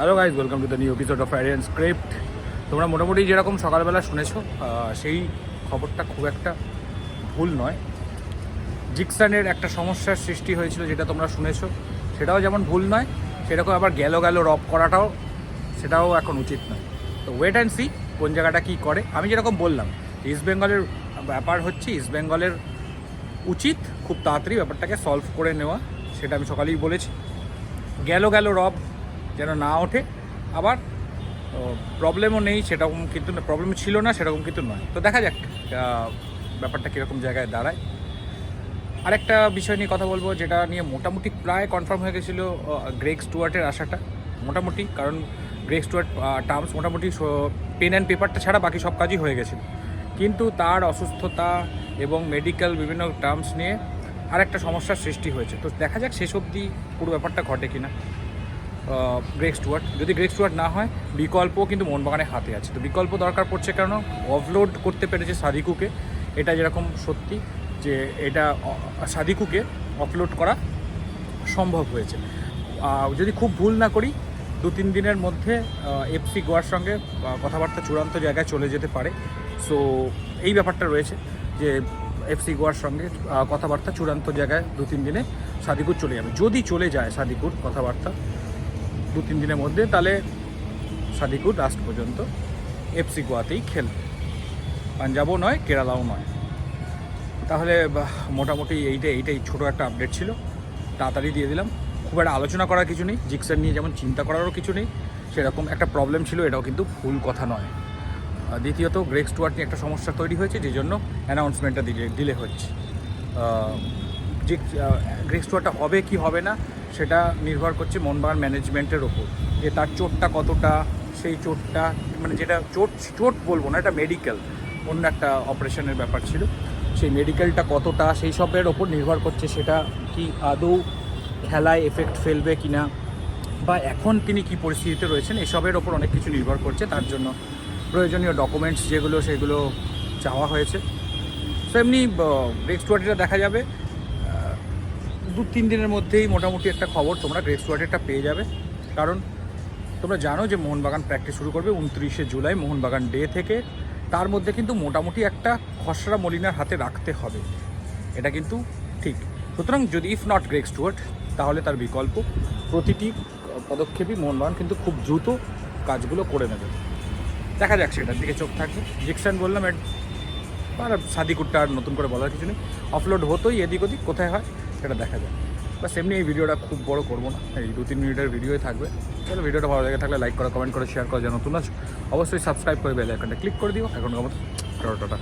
Hello guys welcome to the new episode of Aryan script তোমরা মোটামুটি যেরকম সকালবেলা শুনেছো সেই খবরটা খুব একটা ভুল নয়। জিকসানের একটা সমস্যার সৃষ্টি হয়েছিল যেটা তোমরা শুনেছো। সেটাও যেমন ভুল নয় সেরকম আবার গেল গেল রব করাটাও সেটাও এখন উচিত নয়। তো ওয়েট অ্যান্ড সি কোন জায়গাটা কী করে। আমি যেরকম বললাম ইস্ট বেঙ্গলের ব্যাপার হচ্ছে ইস্ট বেঙ্গলের উচিত খুব তাড়াতাড়ি ব্যাপারটাকে সলভ করে নেওয়া, সেটা আমি সকালেই বলেছি। গেল গেল রব যেন না ওঠে। আবার প্রবলেমও নেই, সেরকম কিন্তু প্রবলেম ছিল না, সেরকম কিন্তু নয়। তো দেখা যাক ব্যাপারটা কীরকম জায়গায় দাঁড়ায়। আরেকটা বিষয় নিয়ে কথা বলব, যেটা নিয়ে মোটামুটি প্রায় কনফার্ম হয়ে গেছিল গ্রেক স্টুয়ার্টের আসাটা মোটামুটি, কারণ গ্রেক স্টুয়ার্ট টার্মস মোটামুটি পেন অ্যান্ড পেপারটা ছাড়া বাকি সব কাজই হয়ে গেছিল। কিন্তু তার অসুস্থতা এবং মেডিকেল বিভিন্ন টার্মস নিয়ে আরেকটা সমস্যার সৃষ্টি হয়েছে। তো দেখা যাক শেষ অবধি পুরো ব্যাপারটা ঘটে কিনা। গ্রেক স্টুয়ার্ট যদি গ্রেক স্টুয়ার্ট না হয় বিকল্প কিন্তু মোহনবাগানের হাতে আছে। তো বিকল্প দরকার পড়ছে কেন? অফলোড করতে পেরেছে সাদিকুকে। এটা যেরকম সত্যি যে এটা সাদিকুকে অফলোড করা সম্ভব হয়েছে। যদি খুব ভুল না করি, দু তিন দিনের মধ্যে এফসি গোয়ার সঙ্গে কথাবার্তা চূড়ান্ত জায়গায় চলে যেতে পারে। সো এই ব্যাপারটা রয়েছে যে এফসি গোয়ার সঙ্গে কথাবার্তা চূড়ান্ত জায়গায় দু তিন দিনে সাদিকুর চলে যাবে। যদি চলে যায় সাদিকুর কথাবার্তা দু তিন দিনের মধ্যে তাহলে সাদিকুর লাস্ট পর্যন্ত এফসি গোয়াতেই খেলবে। পাঞ্জাবও নয়, কেরালাও নয়। তাহলে মোটামুটি এইটা, এইটাই ছোটো একটা আপডেট ছিল। তাড়াতাড়ি দিয়ে দিলাম। খুব একটা আলোচনা করার কিছু নেই। জিক্সার নিয়ে যেমন চিন্তা করারও কিছু নেই, সেরকম একটা প্রবলেম ছিল, এটাও কিন্তু ভুল কথা নয়। দ্বিতীয়ত গ্রেক স্টুয়ার্ট নিয়ে একটা সমস্যা তৈরি হয়েছে, যে জন্য অ্যানাউন্সমেন্টটা দিলে ডিলে হচ্ছে। গ্রেক স্টুয়ার্টটা হবে কি হবে না সেটা নির্ভর করছে মনবাগান ম্যানেজমেন্টের ওপর, যে তার চোটটা কতটা, সেই চোটটা মানে যেটা চোট চোট বলব না, এটা মেডিকেল অন্য একটা অপারেশনের ব্যাপার ছিল। সেই মেডিকেলটা কতটা, সেই সবের ওপর নির্ভর করছে সেটা কি আদৌ খেলায় এফেক্ট ফেলবে কি না বা এখন তিনি কি পরিস্থিতিতে রয়েছেন এসবের ওপর অনেক কিছু নির্ভর করছে। তার জন্য প্রয়োজনীয় ডকুমেন্টস যেগুলো, সেগুলো চাওয়া হয়েছে। তো এমনি নেক্সট ওয়ার্ডিটা দেখা যাবে। দু তিন দিনের মধ্যেই মোটামুটি একটা খবর তোমরা গ্রেক্স ওয়ার্ডেরটা পেয়ে যাবে। কারণ তোমরা জানো যে মোহনবাগান প্র্যাকটিস শুরু করবে উনত্রিশে জুলাই, মোহনবাগান ডে থেকে। তার মধ্যে কিন্তু মোটামুটি একটা খসড়া মলিনার হাতে রাখতে হবে। এটা কিন্তু ঠিক। সুতরাং যদি ইফ নট গ্রেক স্টুয়ার্ট তাহলে তার বিকল্প প্রতিটি পদক্ষেপই মোহনবাগান কিন্তু খুব দ্রুত কাজগুলো করে নেবে। দেখা যাক সেটার দিকে চোখ থাকবে। জিকসান বললাম আর সাদিকুরটা আর নতুন করে বলার কিছু নেই। অফলোড হতোই এদিক ওদিক, কোথায় হয়? সেটা দেখা যায়। বাস এমনি এই ভিডিওটা খুব বড় করব না। এই দু তিন মিনিটের ভিডিওই থাকবে। তাহলে ভিডিওটা ভালো লেগে থাকলে লাইক করো কমেন্ট করে শেয়ার করো, যেন নতুন অবশ্যই সাবস্ক্রাইব করে বেল আইকনটা ক্লিক করে দিও। এখন মতো টাটা।